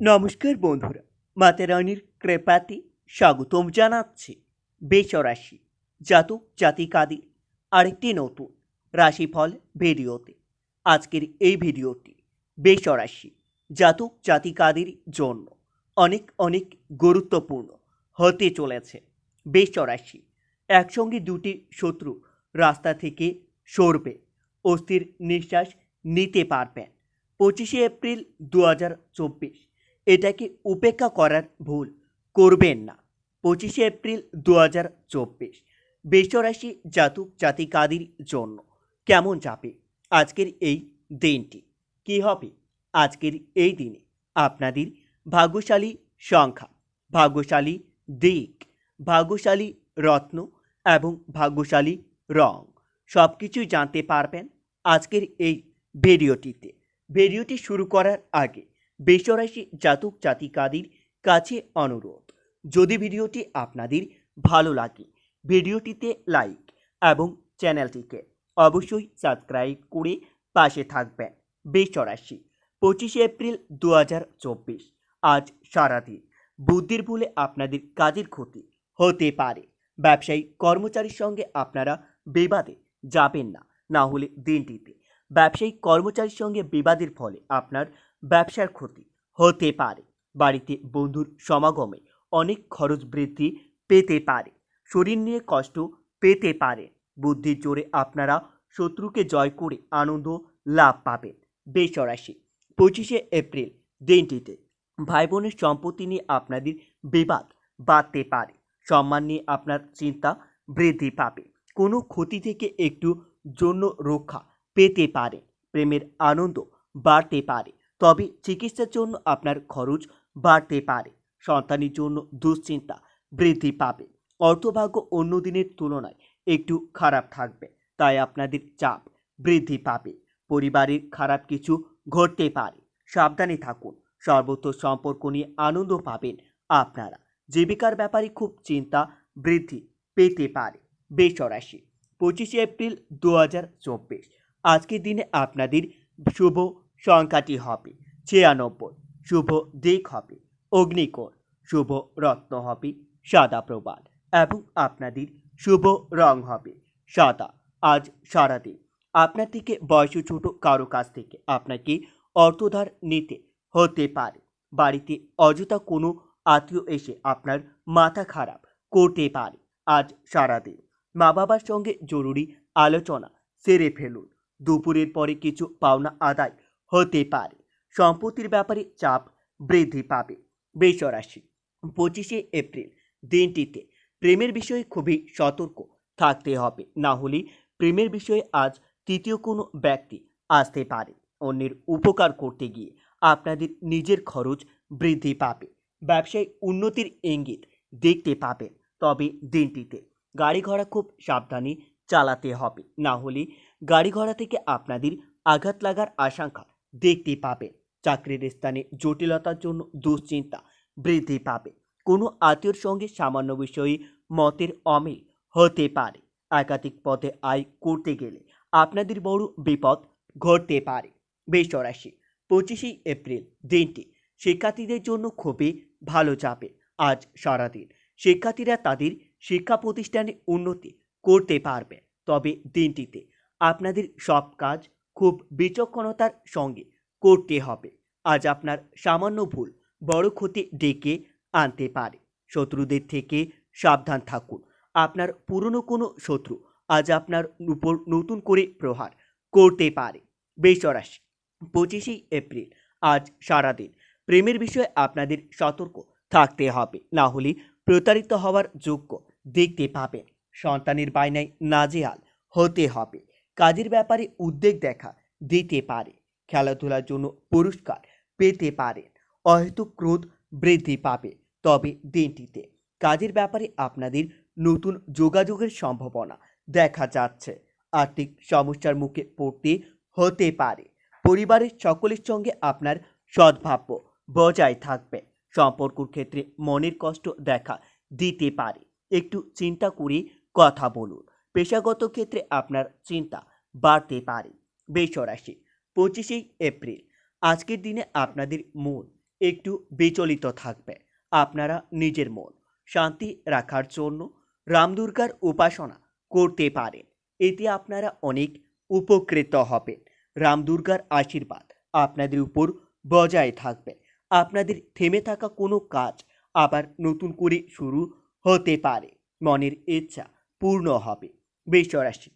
নমস্কার বন্ধুরা মাতারানির কৃপাতে স্বাগতম জানাচ্ছি বেচরাশি জাতক জাতিকাদের আরেকটি নতুন রাশিফল ভিডিওতে। আজকের এই ভিডিওটি বেচরাশি জাতক জাতিকাদের জন্য অনেক অনেক গুরুত্বপূর্ণ হতে চলেছে। বেশ বেচরাশি একসঙ্গে দুটি শত্রু রাস্তা থেকে সরবে, অস্থির নিঃশ্বাস নিতে পারবেন। পঁচিশে এপ্রিল দু হাজার চব্বিশ এটাকে উপেক্ষা করার ভুল করবেন না। পঁচিশে এপ্রিল দু হাজার চব্বিশ বেশরাশি জাতক জাতিকাদের জন্য কেমন যাবে আজকের এই দিনটি? কি হবে আজকের এই দিনে? আপনাদের ভাগ্যশালী সংখ্যা, ভাগ্যশালী দিক, ভাগ্যশালী রত্ন এবং ভাগ্যশালী রং সব কিছুই জানতে পারবেন আজকের এই ভিডিওটিতে। ভিডিওটি শুরু করার আগে বেসরাশি জাতক জাতিকাদের কাছে অনুরোধ। যদি ভিডিওটি আপনাদের ভালো লাগে, ভিডিওটিতে লাইক এবং চ্যানেলটিকে অবশ্যই সাবস্ক্রাইব করে পাশে থাকবেন। বেসরাশি পঁচিশে এপ্রিল দু হাজার চব্বিশ, আজ সারাদিন। বুদ্ধির ভুলে আপনাদের কাজের ক্ষতি হতে পারে। ব্যবসায়ী কর্মচারীর সঙ্গে আপনারা বিবাদে যাবেন না না হলে দিনটিতে। ব্যবসায়িক কর্মচারীর সঙ্গে বিবাদের ফলে আপনার ব্যবসার ক্ষতি হতে পারে। বাড়িতে বন্ধুর সমাগমে অনেক খরচ বৃদ্ধি পেতে পারে। শরীর নিয়ে কষ্ট পেতে পারে। বুদ্ধির জোরে আপনারা শত্রুকে জয় করে আনন্দ লাভ পাবেন। বেসরাশি, পঁচিশে এপ্রিল দিনটিতে ভাই বোনের সম্পত্তি নিয়ে আপনাদের বিবাদ বাড়তে পারে। সম্মান নিয়ে আপনার চিন্তা বৃদ্ধি পাবে। কোনো ক্ষতি থেকে একটু জন্য রক্ষা পেতে পারে। প্রেমের আনন্দ বাড়তে পারে। তবে চিকিৎসার জন্য আপনার খরচ বাড়তে পারে। সন্তানের জন্য দুশ্চিন্তা বৃদ্ধি পাবে। অর্থভাগ্য অন্য দিনের তুলনায় একটু খারাপ থাকবে, তাই আপনাদের চাপ বৃদ্ধি পাবে। পরিবারের খারাপ কিছু ঘটতে পারে। সাবধানে থাকুন। সর্বত্র সম্পর্ক নিয়ে আনন্দ পাবেন আপনারা। জীবিকার ব্যাপারে খুব চিন্তা বৃদ্ধি পেতে পারে। বেসরাশি পঁচিশে এপ্রিল দু হাজার চব্বিশ। আজকের দিনে আপনাদের শুভ সংখ্যাটি হবে ছিয়ানব্বই, শুভ দিক হবে অগ্নিকোণ, শুভ রত্ন হবে সাদা প্রবাল এবং আপনাদের শুভ রং হবে সাদা। আজ সারাদিন আপনার থেকে বয়স ছোট কারও কাছ থেকে আপনাকে অর্থধার নিতে হতে পারে। বাড়িতে অযথা কোনো আত্মীয় এসে আপনার মাথা খারাপ করতে পারে। আজ সারাদিন মা বাবার সঙ্গে জরুরি আলোচনা সেরে ফেলুন। দুপুরের পরে কিছু পাওনা আদায় হতে পারে। সম্পত্তির ব্যাপারে চাপ বৃদ্ধি পাবে। বেসরাশি পঁচিশে এপ্রিল দিনটিতে প্রেমের বিষয়ে খুবই সতর্ক থাকতে হবে। না হলে প্রেমের বিষয়ে আজ তৃতীয় কোনো ব্যক্তি আসতে পারে। অন্যের উপকার করতে গিয়ে আপনাদের নিজের খরচ বৃদ্ধি পাবে। ব্যবসায় উন্নতির ইঙ্গিত দেখতে পাবেন। তবে দিনটিতে গাড়ি ঘোড়া খুব সাবধানে চালাতে হবে। না হলে গাড়ি ঘোড়া থেকে আপনাদের আঘাত লাগার আশঙ্কা দেখতে পাবেন চাকরির স্থানে জটিলতার জন্য দুশ্চিন্তা বৃদ্ধি পাবে। কোনো আত্মীয়র সঙ্গে সামান্য বিষয়ে মতের অমিল হতে পারে। একাধিক পথে আয় করতে গেলে আপনাদের বড় বিপদ ঘটতে পারে। বেসরাশি পঁচিশে এপ্রিল দিনটি শিক্ষার্থীদের জন্য খুবই ভালো যাবে। আজ সারাদিন শিক্ষার্থীরা তাদের শিক্ষা প্রতিষ্ঠানে উন্নতি করতে পারবে। তবে দিনটিতে আপনাদের সব কাজ খুব বিচক্ষণতার সঙ্গে করতে হবে। আজ আপনার সামান্য ভুল বড় ক্ষতি ডেকে আনতে পারে। শত্রুদের থেকে সাবধান থাকুন। আপনার পুরনো কোনো শত্রু আজ আপনার উপর নতুন করে প্রহার করতে পারে। বেসরাশি পঁচিশে এপ্রিল, আজ সারাদিন। প্রেমের বিষয়ে আপনাদের সতর্ক থাকতে হবে। না হলে প্রতারিত হওয়ার যোগ্য দেখতে পাবেন। সন্তানের বায়নায় নাজেহাল হতে হবে। কাজের ব্যাপারে উদ্বেগ দেখা দিতে পারে। খেলাধুলার জন্য পুরস্কার পেতে পারেন অহেতুক ক্রোধ বৃদ্ধি পাবে তবে দিনটিতে। কাজের ব্যাপারে আপনাদের নতুন যোগাযোগের সম্ভাবনা দেখা যাচ্ছে। আর্থিক সমস্যার মুখে পড়তে হতে পারে। পরিবারের সকলের সঙ্গে আপনার সদ্ভাব্য বজায় থাকবে। সম্পর্কর ক্ষেত্রে মনের কষ্ট দেখা দিতে পারে। একটু চিন্তা করে কথা বলুন। পেশাগত ক্ষেত্রে আপনার চিন্তা বাড়তে পারে। বেসরাশি পঁচিশে এপ্রিল। আজকের দিনে আপনাদের মন একটু বিচলিত থাকবে। আপনারা নিজের মন শান্তি রাখার জন্য রামদুর্গার উপাসনা করতে পারেন। এতে আপনারা অনেক উপকৃত হবেন। রামদুর্গার আশীর্বাদ আপনাদের উপর বজায় থাকবে। আপনাদের থেমে থাকা কোনো কাজ আবার নতুন করে শুরু হতে পারে। মনের ইচ্ছা পূর্ণ হবে। বেশরাশি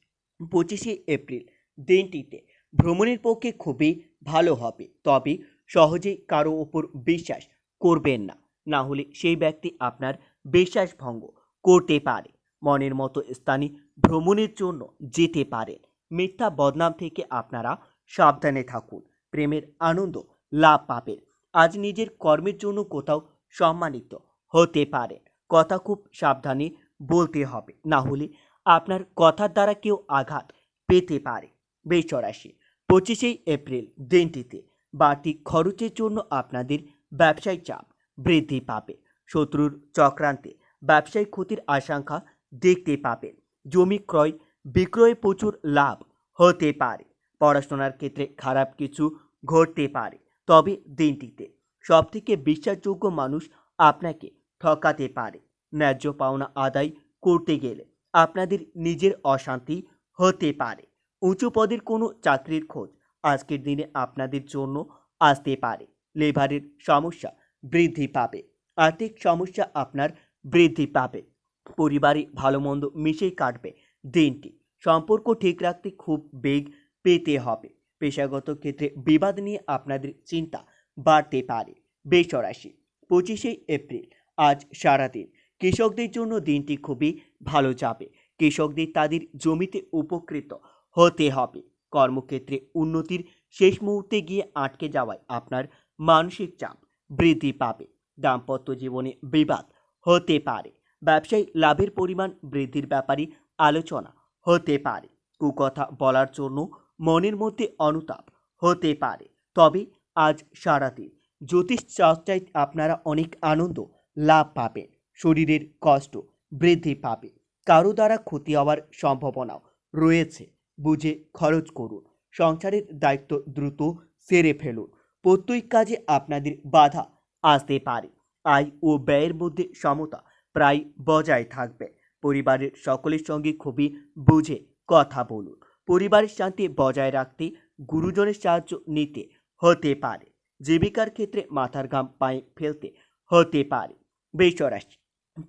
পঁচিশে এপ্রিল। দিনটিতে ভ্রমণের পক্ষে খুবই ভালো হবে, তবে সহজেই কারও ওপর বিশ্বাস করবেন না। না হলে সেই ব্যক্তি আপনার বিশ্বাস ভঙ্গ করতে পারে। মনের মতো স্থানে ভ্রমণের জন্য যেতে পারেন। মিথ্যা বদনাম থেকে আপনারা সাবধানে থাকুন। প্রেমের আনন্দ লাভ পাবেন। আজ নিজের কর্মের জন্য কোথাও সম্মানিত হতে পারে কথা খুব সাবধানে বলতে হবে। না হলে আপনার কথার দ্বারা কেউ আঘাত পেতে পারে। বেচরাশি পঁচিশে এপ্রিল দিনটিতে বাড়তি খরচের জন্য আপনাদের ব্যবসায় চাপ বৃদ্ধি পাবে। শত্রুর চক্রান্তে ব্যবসায়িক ক্ষতির আশঙ্কা দেখতে পাবেন। জমি ক্রয়, বিক্রয়ে প্রচুর লাভ হতে পারে। পড়াশোনার ক্ষেত্রে খারাপ কিছু ঘটতে পারে। তবে দিনটিতে সবথেকে বিশ্বাসযোগ্য মানুষ আপনাকে ঠকাতে পারে। ন্যায্য পাওনা আদায় করতে গেলে আপনাদের নিজের অশান্তি হতে পারে। উঁচু পদের কোনো চাকরির খোঁজ আজকের দিনে আপনাদের জন্য আসতে পারে। লেবারের সমস্যা বৃদ্ধি পাবে। আর্থিক সমস্যা আপনার বৃদ্ধি পাবে। পরিবারে ভালো মন্দ মিশেই কাটবে দিনটি। সম্পর্ক ঠিক রাখতে খুব বেগ পেতে হবে। পেশাগত ক্ষেত্রে বিবাদ নিয়ে আপনাদের চিন্তা বাড়তে পারে। বেসরাশি পঁচিশে এপ্রিল, আজ সারাদিন কৃষকদের জন্য দিনটি খুবই ভালো যাবে। কৃষকদের তাদের জমিতে উপকৃত হতে হবে। কর্মক্ষেত্রে উন্নতির শেষ মুহূর্তে গিয়ে আটকে যাওয়ায় আপনার মানসিক চাপ বৃদ্ধি পাবে। দাম্পত্য জীবনে বিবাদ হতে পারে। ব্যবসায়ী লাভের পরিমাণ বৃদ্ধির ব্যাপারে আলোচনা হতে পারে। কুকথা বলার জন্য মনের মধ্যে অনুতাপ হতে পারে। তবে আজ সারাদিন জ্যোতিষ চর্চায় আপনারা অনেক আনন্দ লাভ পাবেন। শরীরের কষ্ট বৃদ্ধি পাবে। কারও দ্বারা ক্ষতি হওয়ার সম্ভাবনাও রয়েছে, বুঝে খরচ করুন। সংসারের দায়িত্ব দ্রুত সেরে ফেলুন। প্রত্যেক কাজে আপনাদের বাধা আসতে পারে। আয় ও ব্যয়ের মধ্যে সমতা প্রায় বজায় থাকবে। পরিবারের সকলের সঙ্গে খুবই বুঝে কথা বলুন। পরিবারের শান্তি বজায় রাখতে গুরুজনের সাহায্য নিতে হতে পারে। জীবিকার ক্ষেত্রে মাথার ঘাম পায়ে ফেলতে হতে পারে। বেসরাশি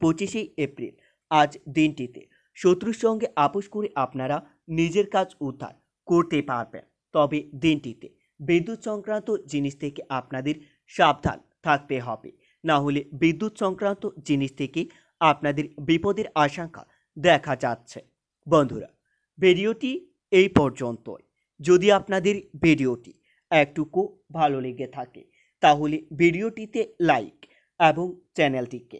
পঁচিশে এপ্রিল, আজ দিনটিতে শত্রুর সঙ্গে আপোষ করে আপনারা নিজের কাজ উদ্ধার করতে পারবেন। তবে দিনটিতে বিদ্যুৎ সংক্রান্ত জিনিস থেকে আপনাদের সাবধান থাকতে হবে। না হলে বিদ্যুৎ সংক্রান্ত জিনিস থেকে আপনাদের বিপদের আশঙ্কা দেখা যাচ্ছে। বন্ধুরা, ভিডিওটি এই পর্যন্তই। যদি আপনাদের ভিডিওটি একটুকু ভালো লেগে থাকে, তাহলে ভিডিওটিতে লাইক এবং চ্যানেলটিকে